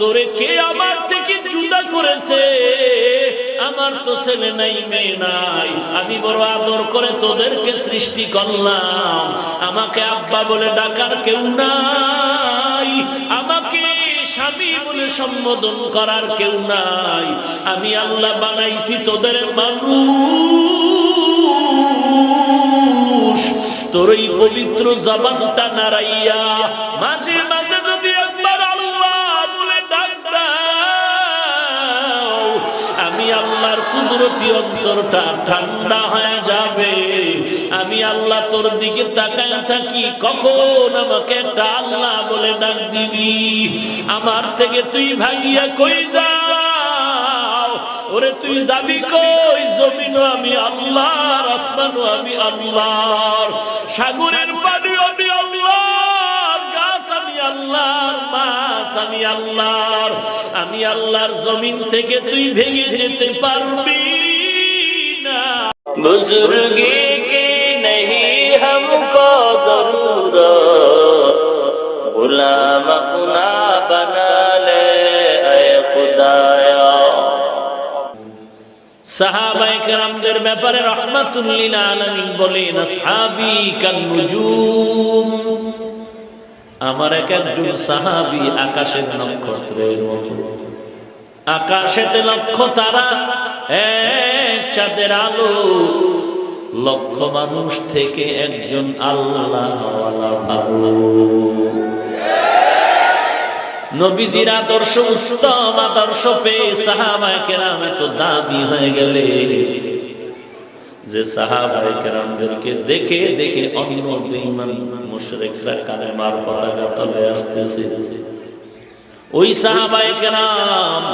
তোরে কে আমার থেকে জুদা করেছে? আমার তো ছেলে নাই, মেয়ে নাই। আমি বড় আদর করে তোদেরকে সৃষ্টি করলাম। আমাকে আব্বা বলে ডাকার কেউ নাই। আমাকে স্বামী বলে সম্বোধন করার কেউ নাই। আমি আল্লাহ বানাইছি তোদের মানুষ। তোর এই পবিত্র জবানটা নাড়াইয়া মাঝে আল্লাহর কুদরতি অন্তরটা ঠান্ডা হয়ে যাবে। আমি আল্লাহ তোর দিকে তাকায় থাকি, কখন আমাকে একটা আল্লাহ বলে ডাক দিবি? আমার থেকে তুই ভাগিয়া কই যাও? ওরে তুই যাবি কই? জমিনও আমি আল্লাহর, আসমানও আমি আল্লাহর, সাগরের পানি আমি আল্লাহর বাস আমি আল্লাহর আমি আল্লাহর জমিন থেকে তুই ভেঙে যেতে পারবি না। বুজুর্গি কে নেই হমকো জরুরত গুলাম কুনা বানা আয় খুদায়া। ব্যাপারে রহমাতুল আলমিন বলেন আসহাবি কান আমার এক একজন সাহাবি আকাশের নক্ষত্রের মতো। আকাশেতে লক্ষ তারা এক চাঁদের আলো। লক্ষ মানুষ থেকে একজন আল্লাহ নবীজির আদর্শ উত্তম আদর্শ পেয়ে সাহাবায়ে কেরাম এত দামি হয়ে গেলে। যে সাহাবায়ে কেরামদেরকে দেখে দেখে অন্য বেঈমান মুশরিকরা কালেমার পতাকা তলে আসতেছে। ওই সাহাবায়ে কেরাম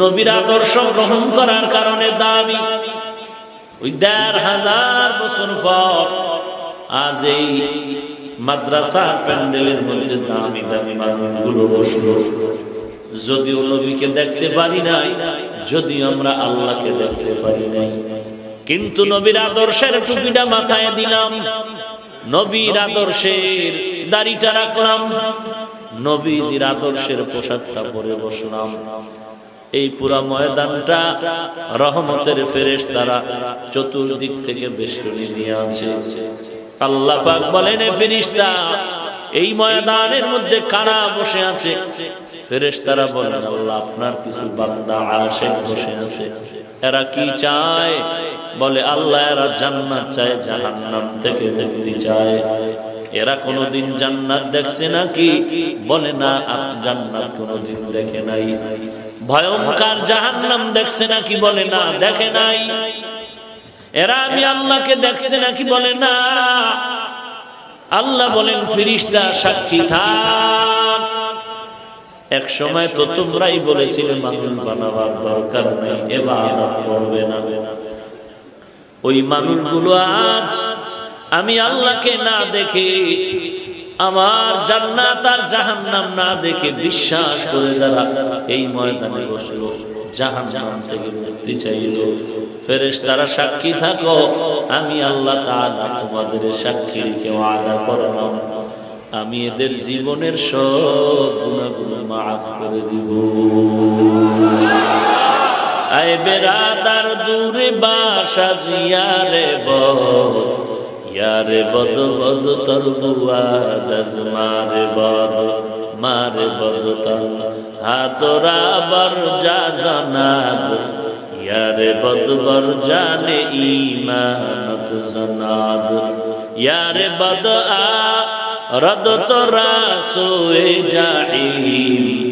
নবীর আদর্শ গ্রহণ করার কারণে দাবি, ওই দেড় হাজার বছর পর আজ এই মাদ্রাসা প্যান্ডেলের মধ্যে দামি দামি মানুষগুলো বসল। যদিও নবীকে দেখতে পারি নাই যদি আমরা আল্লাহকে দেখতে পারি নাই। কিন্তু নবীর আদর্শের টুপিটা মাথায় দিলাম। নবীর আদর্শের দাড়িটা রাখলাম। নবীজির আদর্শের পোশাকটা পরে বসলাম। এই পুরা ময়দানটা রহমতের ফেরেশ তারা চতুর্দিক থেকে বেষ্টনী নিয়ে আছে। আল্লাহ পাক বলেন, এ ফেরেশতা, এই ময়দানের মধ্যে কারা বসে আছে? ফেরেশতারা বলেন, আল্লাহ, আপনার কিছু বান্দা আশেক বসে আছে। এরা কি চায় বলে, আল্লাহ, এরা জান্নাত চায়, জাহান্নাম থেকে মুক্তি চায়। এরা কোনোদিন জান্নাত দেখছে নাকি বলে, না জান্নাত কোনোদিন দেখে নাই। ভয়ঙ্কর জাহান্নাম দেখছে নাকি বলে, না, দেখে নাই। এরা আমি আল্লাহকে দেখছে নাকি বলে, না। আল্লাহ বলেন, ফিরিস্তা, সাক্ষী থাক। এক সময় তো তোমরাই বলেছিলে, মানুষ বানাবার দরকার নেই এবার করবে না। ওই মানুষগুলো আজ আমি আল্লাহকে না দেখে, আমার জান্নাত আর জাহান্নাম না দেখে বিশ্বাস করে যারা এই ময়দানে বসল, জাহান্নাম থেকে মুক্তি চাইল। ফেরেশ তারা সাক্ষী থাকো, আমি আল্লাহ তাআলা তোমাদের সাক্ষী কেউ আদা করলাম আমি এদের জীবনের সব গুণাগুলো মাফ করে দিব। আয় বেরাদার দূরে বাসা জিয়ারে বদ, ইয়ারে বদ বদ তর বুয়াদাজ মারে বদ মারে বদ তর হাতরা বর যা জানাব, ইয়ারে বদ বর জানে ইমানত জানাব, ইয়ারে বদ আ, রদ তোরা সোয়ে জাহিম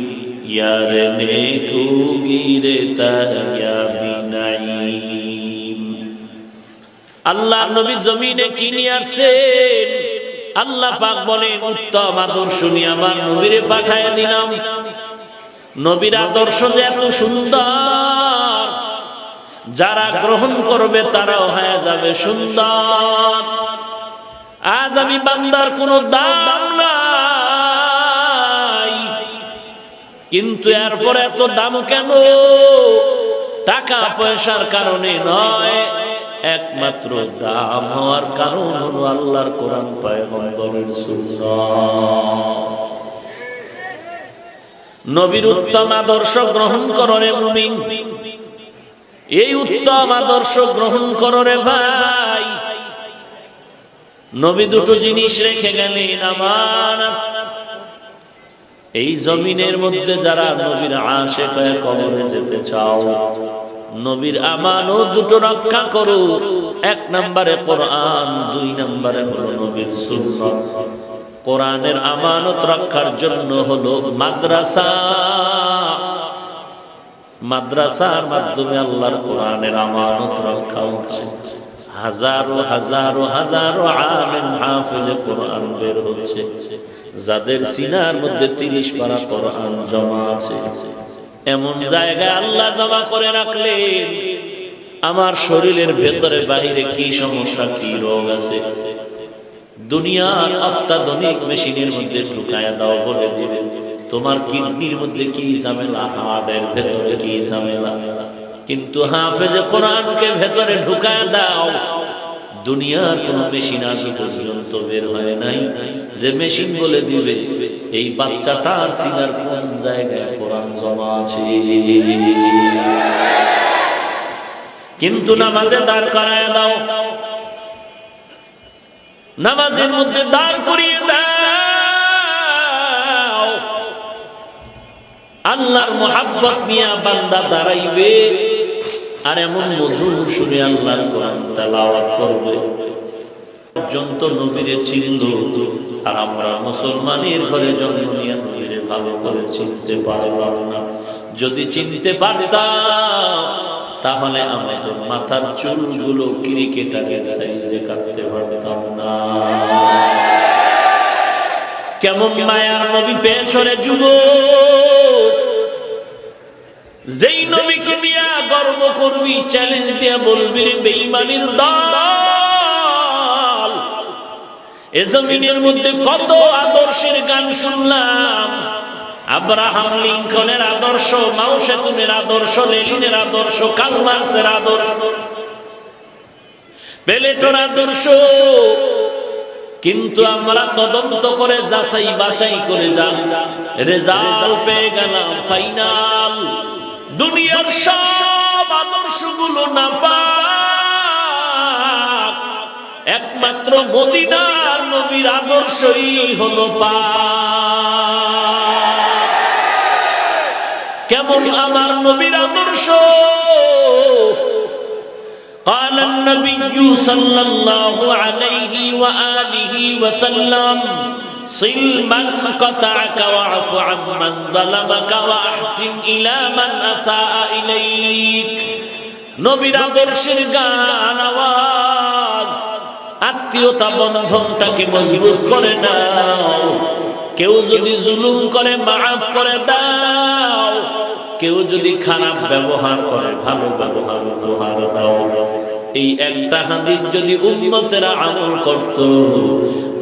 ইয়ার নেকু গিরে তায়া বিনাইম আল্লাহ নবী জমিনে কি নিয়ে আল্লাহ পাক বলেন, উত্তম আদর্শ নিয়ে আমার নবীরে পাঠায় দিলাম। নবীর আদর্শ যে এত সুন্দর, যারা গ্রহণ করবে তারাও হয়ে যাবে সুন্দর। আজ আমি বান্দার কোনো দাম কিন্তু এরপর এত দাম কেন? টাকা পয়সার কারণে নয়, একমাত্র দাম হওয়ার কারণ হলো আল্লাহর কোরআন পয়গম্বরের নবীর উত্তম আদর্শ গ্রহণ করো মুমিন। এই উত্তম আদর্শ গ্রহণ করো ভাই। নবী দুটো জিনিস রেখে গেলেন আমার এই জমিনের মধ্যে যারা নবীর আশে কয়ে কবরে যেতে চাও, নবীর আমানত দুটো রক্ষা করো। এক নম্বরে কোরআন, দুই নম্বরে হলো নবীর সুন্নত। কোরআনের আমানত রক্ষার জন্য হলো মাদ্রাসা। মাদ্রাসার মাধ্যমে আল্লাহর কোরআনের আমানত রক্ষা হচ্ছে। হাজারো হাজারো হাজারো আলেম হাফেজে কোরআন বের হচ্ছে। যাদের সিনার মধ্যে তিরিশ পারা কোরআন জমা আছে, এমন জায়গায় আল্লাহ জমা করে রাখলেন, আমার শরীরের ভেতরে বাহিরে কি সমস্যা, কি রোগ আছে? দুনিয়ার অত্যাধুনিক মেশিনের মধ্যে ঢুকায় দাও বলে দিবে তোমার কিডনির মধ্যে কি ঝামেলা হার্টের ভেতরে কি ঝামেলা? কিন্তু হাফেজে কোরআনকে ভেতরে ঢুকায় দাও দুনিয়ার কোন মেশিন আগে পর্যন্ত বের হয় নাই। যে মেশিন বলে দিবে, এই বাচ্চাটার সিনার কোন জায়গায় কোরআন জমা আছে? কিন্তু নামাজে দাঁড় করায় দাও। নামাজের মধ্যে দাঁড় করিয়ে দাও। আল্লাহর মোহাব্বত নিয়ে বান্দা দাঁড়াইবে। আর এমন মধুর সুরে আল্লাহর কোরআন তেলাওয়াত করবে। পর্যন্ত নবীরে চিনল আর আমরা মুসলমানের ঘরে জন্ম নিয়ে নবীরে ভালো করে চিনতে পারলাম না। যদি চিনতে পারতাম, তাহলে আমাদের মাথার চুলগুলো ক্রিকেটারের সাইজে কাটতে পারতাম না। কেমন মায়ার নবী পেছনে যুব যেই করবি? চ্যালেঞ্জ দিয়ে বলবি রে বেঈমানির দল। এ জমিনের মধ্যে কত আদর্শের গান শুনলাম। আব্রাহাম লিঙ্কনের আদর্শ, মাও সেতুনের আদর্শ, লেনিনের আদর্শ কালমার্সের আদর্শ। বেলেটোর আদর্শ। কিন্তু আমরা তদন্ত করে যাচাই বাছাই করে যান। রেজাল্ট পেয়ে গেলাম ফাইনাল। দুনিয়ার সব আদর্শগুলো না পাক একমাত্র মদিনার নবীর আদর্শই হলো পাক কেমন আমার নবীর আদর্শ قال النبي صلى الله عليه وآله وسلم صل من قطعك واعف عن من ظلمك وأحسن إلى من أساء إليك নবীর আদর্শের গান আওয়াজ আত্মীয়তা বন্ধনটাকে মজবুত করে নাও কেউ যদি জুলুম করে মাফ করে দাও কেউ যদি খারাপ ব্যবহার করে ভালো ব্যবহার উপহার দাও এই একটা হাদিস যদি উন্নতেরা আমল করত,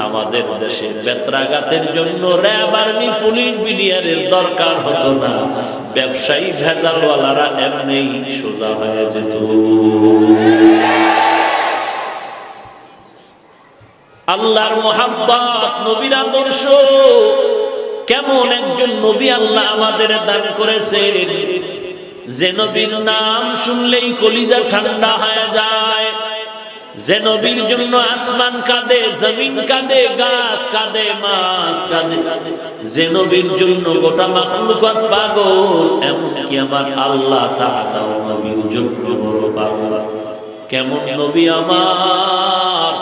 আমাদের দেশে বেত্রাঘাতের জন্য র্যাব আর্মি, পুলিশ, বিডিআরের দরকার হতো না। ব্যবসায়ী ভেজালওয়ালারা এমনি সোজা হয়ে যেত। আল্লাহর মোহাব্বত, নবীর আদর্শ। কেমন একজন নবী আল্লাহ আমাদের দান করেছেন। যে নবীর নাম শুনলেই কলিজা ঠান্ডা হয়ে যায়। যে নবীর জন্য আসমান কাঁদে, জমিন কাঁদে, গাছ কাঁদে, মাছ কাঁদে। যে নবীর জন্য গোটা মাখলুকাত পাগল, এমনকি আমার আল্লাহ তাআলাও নবীর জন্য বড় পাগল। কেমন নবী আমার?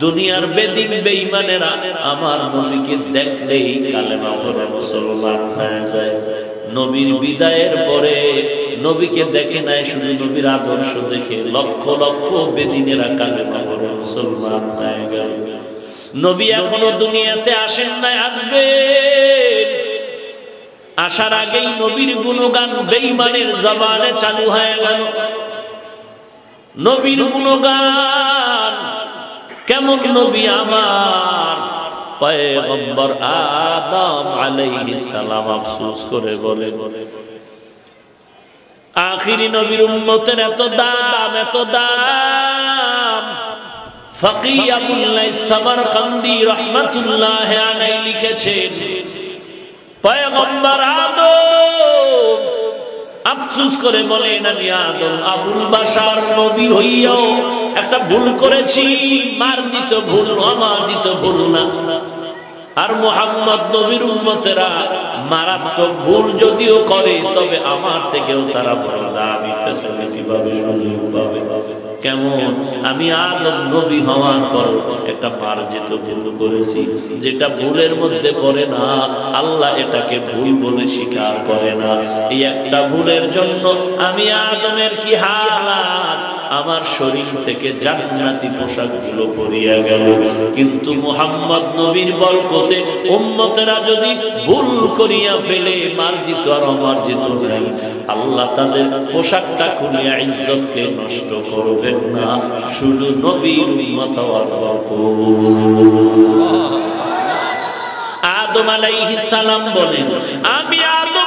দুনিয়ার বেদিন বেঈমানেরা আমার নবীকে দেখলেই কালেমা পড়ে মুসলমান হয়ে যায়। নবীর বিদায়ের পরে নবীকে দেখে নাই, শুধু নবীর আদর্শ দেখে লক্ষ লক্ষ বেদিনেরা কালেমা পড়ে মুসলমান হয়ে গেল। নবী এখনও দুনিয়াতে আসেন নাই, আসবে। আসার আগেই নবীর গুণগান বেঈমানের জবানে চালু হয়ে গেল। নবীর গুণগান, কেমন নবী আমার? পয়গম্বর আদম আলাইহিস সালাম আফসোস করে বলে, আখিরি নবীর উম্মতের এত দাম এত দাম। ফকি আবুল্লাহ সামারকান্দি রহমাতুল্লাহ লিখেছে পয়গম্বর আদম আফসুস করে বলে আমি আদম, আবুল বাসার নবী হইয়াও একটা ভুল করেছি। মার মার্জিত ভুল, আমার দিত ভুল না। আর মোহাম্মদ নবীর উম্মতেরা মারাত্মক ভুল যদিও করে, তবে আমার থেকেও তারা বড় দামি বেশি পাবে, সুযোগ পাবে। কেমন? আমি আদম নবী হওয়ার পর একটা মার্জিত ভুল করেছি। যেটা ভুলের মধ্যে পড়ে না, আল্লাহ এটাকে ভুল বলে স্বীকার করে না। এই একটা ভুলের জন্য আমি আদমের কি হালাত? আমার শরীর থেকে জান্নাতি পোশাকগুলো পরিয়া গেল। কিন্তু মুহাম্মদ নবীর বরকতে উম্মতেরা যদি ভুল করিয়া ফেলে, মার্জিত আর অমার্জিত নাই, আল্লাহ তাদের পোশাকটা খুলিয়া ইজ্জতকে নষ্ট করবেন না। শুধু নবীর উম্মত আদম আলাইহিস সালাম বলেন, আমি আদম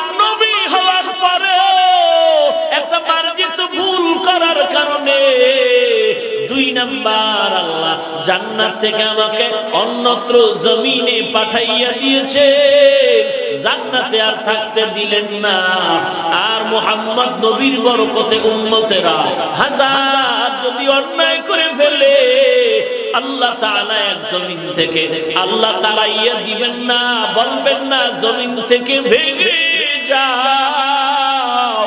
নাম্বার, আল্লাহ জান্নাত থেকে আমাকে অন্যত্র জমিনে পাঠাইয়া দিয়েছে। জান্নাতে আর থাকতে দিলেন না। আর মোহাম্মদ নবীর বরকতে উম্মতেরা হাজার যদি অন্যায় করে ফেলে, আল্লাহ তাআলা এক জমিন থেকে আল্লাহ তাড়াইয়া দিবেন না, বলবেন না, জমিন থেকে ভেঙে যাও।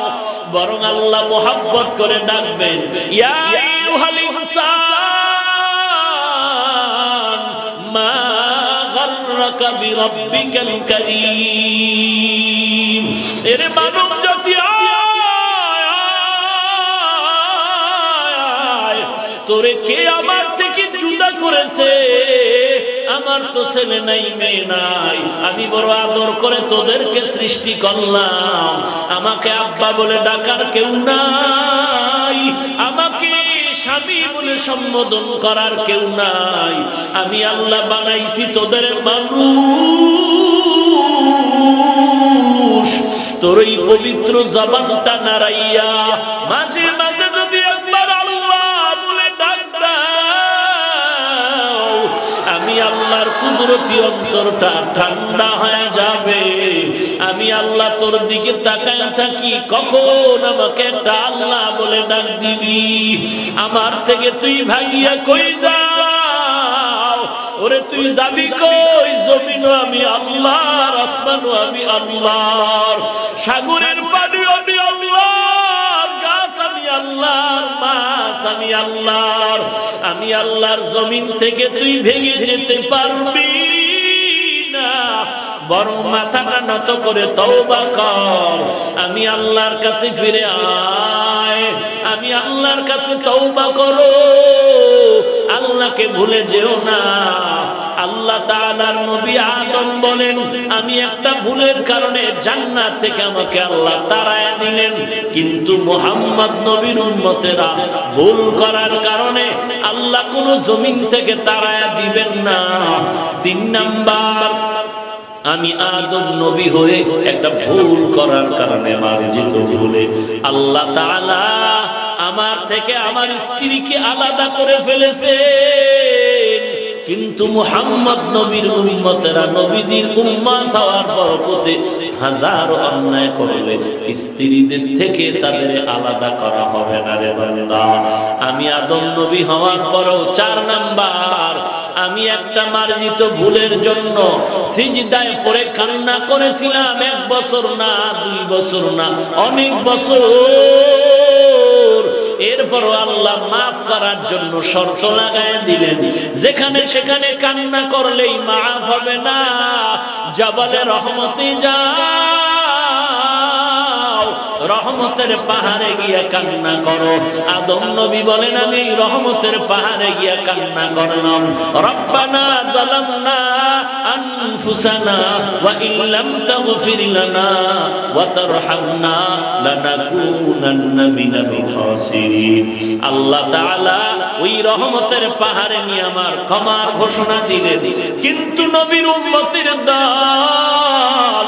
বরং আল্লাহ মোহাব্বত করে ডাকবেন, ইয়া আইয়ুহাল ইনসান জাতি আয়, আয়, তোরে কে আমার থেকে জুদা করেছে? আমার তো ছেলে নাই মেয়ে নাই। আমি বড় আদর করে তোদেরকে সৃষ্টি করলাম। আমাকে আব্বা বলে ডাকার কেউ নাই। আমাকে স্বামী বলে সম্বোধন করার কেউ নাই। আমি আল্লাহ বানাইছি তোদের মানুষ। তোর এই পবিত্র জবানটা নাড়াইয়া মাঝে মাঝে যদি একবার আল্লাহ বলে আমি আল্লাহর কুদরতি অন্তরটা ঠান্ডা হয়ে যাবে। আমি আল্লাহ তোর দিকে তাকায় থাকি, কখন আমাকে একটা আল্লাহ বলে ডাক দিবি? আমার থেকে তুই ভাগিয়া কই যাও? ওরে তুই যাবি কই? আমি আল্লাহর আমি আল্লাহর, সাগরের পানিও আমি আল্লাহর, গাছ আমি আল্লাহর, মাছ আমি আল্লাহর। আমি আল্লাহর জমিন থেকে তুই ভেঙে যেতে পারবি? বরং মাথাটা নত করে তওবা কর। আমি আল্লাহর কাছে ফিরে আয়। আমি আল্লাহর কাছে তওবা করো। আল্লাহকে ভুলে যেও না। আল্লাহ তাআলার নবী আদম বলেন, আমি একটা ভুলের কারণে জান্নাত থেকে আমাকে আল্লাহ তাড়ায় দিলেন। কিন্তু মুহাম্মদ নবীর উম্মতেরা ভুল করার কারণে আল্লাহ কোন জমিন থেকে তাড়ায় দিবেন না। তিন নাম্বার আমি আদম নবী হয়ে একটা ভুল করার কারণে মার্জিত ভুলে। আল্লাহ আমার থেকে আমার স্ত্রীকে আলাদা করে ফেলেছে কিন্তু মুহাম্মদ নবীর উম্মতেরা নবীজির উম্মত হওয়ার বরকতে হাজার অন্যায় করবে স্ত্রীদের থেকে তাদের আলাদা করা হবে না রে বান্দা। আমি আদম নবী হওয়ার পরও চার নাম্বার। আমি একটা মার্জিত ভুলের জন্য সিজদায় পড়ে কান্না করেছিলাম, এক বছর না, দুই বছর না, অনেক বছর। এরপরও আল্লাহ মাফ করার জন্য শর্ত লাগায় দিলেন। যেখানে সেখানে কান্না করলেই মাফ হবে না। জবালে রহমতি যাও রহমতের পাহাড়ে গিয়া কান্না করো। আদম নবী বলেন, আমি রহমতের পাহাড়ে গিয়া কান্না করলাম। রব্বানা জালামনা আনফুসানা ওয়া ইল্লাম তাগফির লানা ওয়া তারহামনা লানাকুনান্না মিনাল খাসিরিন। আল্লাহ তাআলা ওই রহমতের পাহাড়ে নিয়ে আমার ক্ষমার ঘোষণা দিলেন। কিন্তু নবীর উম্মতের দল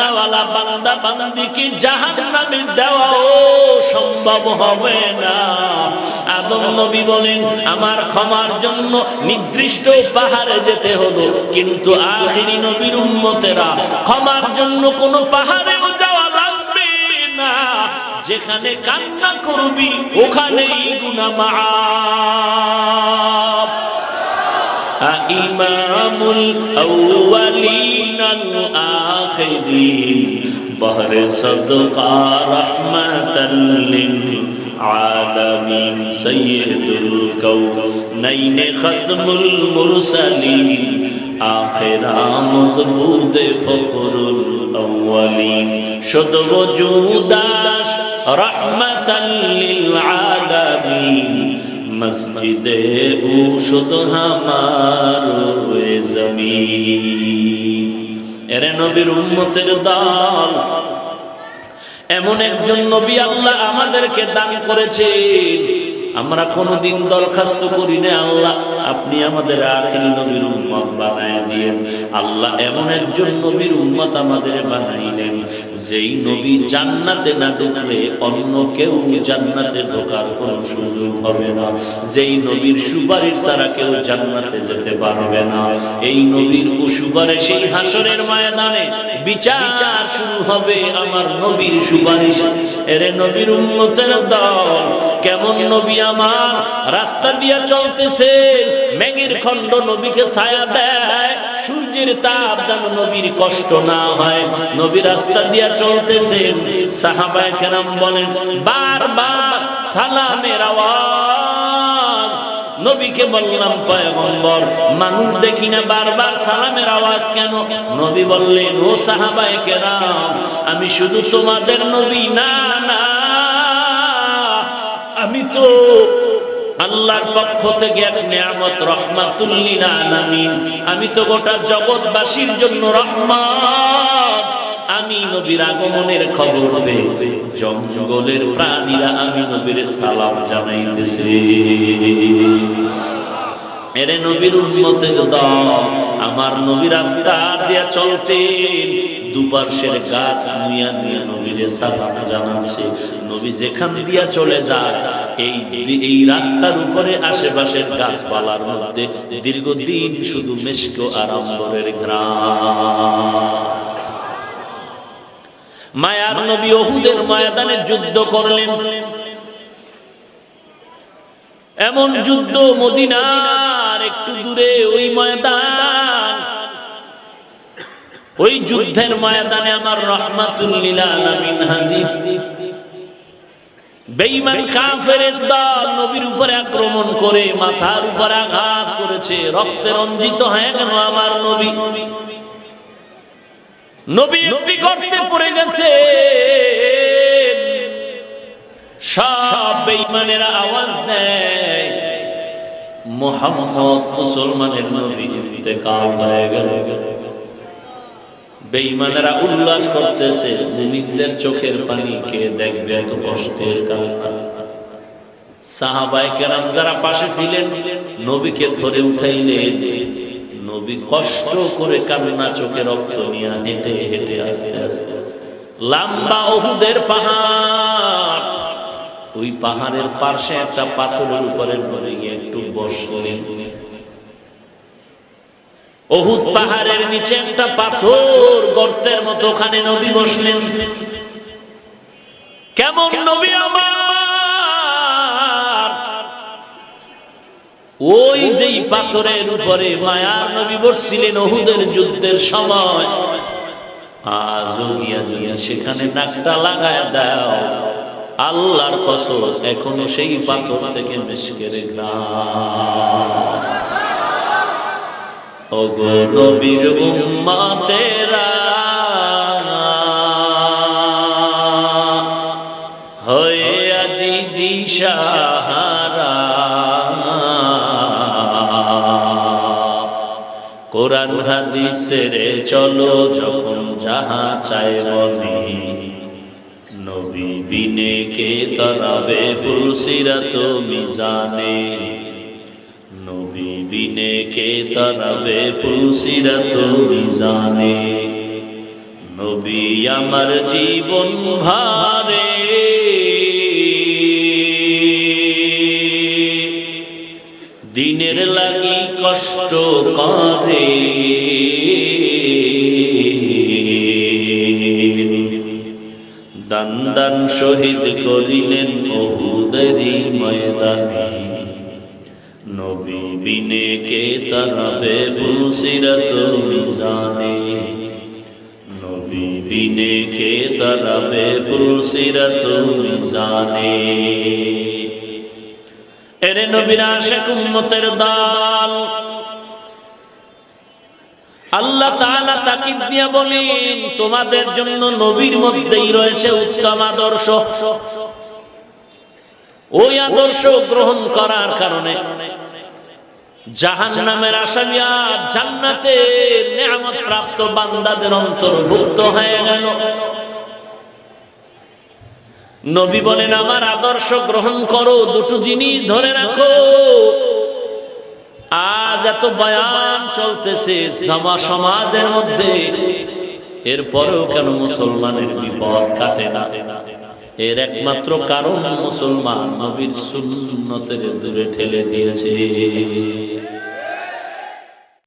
জানাওয়ালা বান্দা বান্দি বান্দিকে জাহান্নামে দেওয়াও সম্ভব হবে না। আদম নবী বলেন, আমার ক্ষমার জন্য নির্দিষ্ট পাহাড়ে যেতে হলো। কিন্তু আখেরি নবীর উম্মতেরা ক্ষমার জন্য কোনো পাহাড়ে যাওয়া লাগবে না। যেখানে কান্না করবি, ওখানেই গুনা মাপ ইমামুল আউয়ালিন الآخرين بحر صدقا رحمة للعالمين سيد الكونين ختم المرسلين آخر آمد بود فخر الأولين شد وجوداش رحمة للعالمين মসজিদে ঔষধ হামার জমিন এরে নবীর উম্মতের দল। এমন একজন নবী আল্লাহ আমাদেরকে দান করেছে আমরা কোনোদিন দরখাস্ত করি না আল্লাহ। আপনি আমাদের আখিরি নবীর উম্মত বানায় দিয়েন। আল্লাহ এমন একজন নবীর উম্মত আমাদের বানাইলেন, যেই নবী জান্নাতে না ঢুকলে অন্য কেউ জান্নাতে ঢোকার কোনো সুযোগ হবে না। যেই নবীর সুপারিশ ছাড়া কেউ জান্নাতে যেতে পারবে না। এই নবীর সুপারিশ সেই হাসরের ময়দানে বিচার শুরু হবে আমার নবীর সুপারিশ। এরে নবীর উম্মতের দল, কেমন নবী আমার? রাস্তা দিয়া চলতেছে, মেঘের খন্ড নবীকে ছায়া দেয়। সূর্যের তাপ যেন নবীর কষ্ট না হয়। নবী রাস্তা দিয়া চলতেছে। সাহাবায়ে কেরাম বলেন, বারবার সালামের আওয়াজ নবীকে বললাম, পয়গম্বর, মানুষ দেখি না বারবার সালামের আওয়াজ কেন? নবী বললেন, ও সাহাবায়ে কেরাম, আমি শুধু তোমাদের নবী, না না, আমি তো আল্লাহর পক্ষ থেকে এক নিয়ামত, রহমাতুল্লিল আলামিন, আমি তো গোটা জগৎবাসীর জন্য রহমান আমি নবীর আগমনের খবর হবে জঙ্গলের প্রাণীরা আমি নবীর সালাম জানাইতেছে। এরে নবীর উন্মতের আমার নবী রাস্তা দিয়া চলতেন। দুপার্শ্বের গাছ মুইয়া দিয়ে নবীরে সালাম জানাচ্ছে। নবী যেখান দিয়া চলে যায়, এই এই রাস্তার উপরে আশেপাশের গাছপালার মধ্যে দীর্ঘদিন শুধু মেশক আর আম্বরের গ্রাম মায়ার নবী ওহুদের ময়দানে যুদ্ধ করলেন। এমন যুদ্ধ মদিনার একটু দূরে ওই ময়দান। ওই যুদ্ধের ময়দানে আমার রহমাতুল্লিল আলামিন হাজির। বেঈমান কাফেরের দল নবীর উপরে আক্রমণ করে, মাথার উপর আঘাত করেছে, রক্তে রঞ্জিত হয়ে গেল আমার নবী। নবী একটি গর্তে পড়ে গেছে। সব বেঈমানেরা আওয়াজ দেয় মোহাম্মদ মুসলমানের নবী ইন্তেকাল হয়ে গেল বেঈমানেরা উল্লাস করতেছে মুমিনদের চোখের পানি কে দেখবে এত কষ্টের কারণ কেরাম যারা পাশে ছিলেন নবীকে ধরে উঠাইলেন নবী কষ্ট করে কান্না চোখে রক্ত নিয়ে হেঁটে হেঁটে আস্তে আস্তে লম্বা ওহুদের পাহাড় ওই পাহাড়ের পাশে একটা পাথরের উপরে পড়ে গিয়ে একটু বসলেন। অহুদ পাহাড়ের নিচে একটা পাথর গর্তের মতো ওখানে নবী বসলেন। কেমন নবী আমার? ওই যেই পাথরের উপরে মায়ার নবী বসছিলেন অহুদের যুদ্ধের সময়। আজও গিয়া গিয়া সেখানে নাকটা লাগায় দাও। আল্লাহর কসম, এখনও সেই পাথর থেকে মেশকের গ্রাম হয়ে কোরআন হাদিসের চলো, যখন যাহা বিনে কে তরাবে পুলসিরাত মিজানে। নবী বিনে কে তরাবে পুলসিরাত মিজানে। নবী আমার জীবন ভারে। দিনের লাগি কষ্ট করে। দান দান শহীদ করিলেন বহুদেরই ময়দানে। নবী বিনে কে তারাবে বুসিরত মিজানে। নবী বিনে কে তারাবে বুসিরত মিজানে। এরে নবীর আশেক উম্মতের দল, আল্লাহ তাআলা তাকিদ দিয়ে তোমাদের জন্য নবীর মধ্যেই রয়েছে উত্তম আদর্শ। ওই আদর্শ গ্রহণ করার কারণে জাহান নামের নিয়ামত প্রাপ্ত বান্দাদের অন্তর্ভুক্ত হয়ে গেল। নবী বলেন, আমার আদর্শ গ্রহণ করো, দুটো জিনিস ধরে রাখো। আজ এত বয়ান চলতেছে সমা সমাজের মধ্যে। এরপরেও কেন মুসলমানের বিপদ কাটে না? এর একমাত্র কারণ মুসলমান নবীর সুন্নতের দূরে ঠেলে দিয়েছে।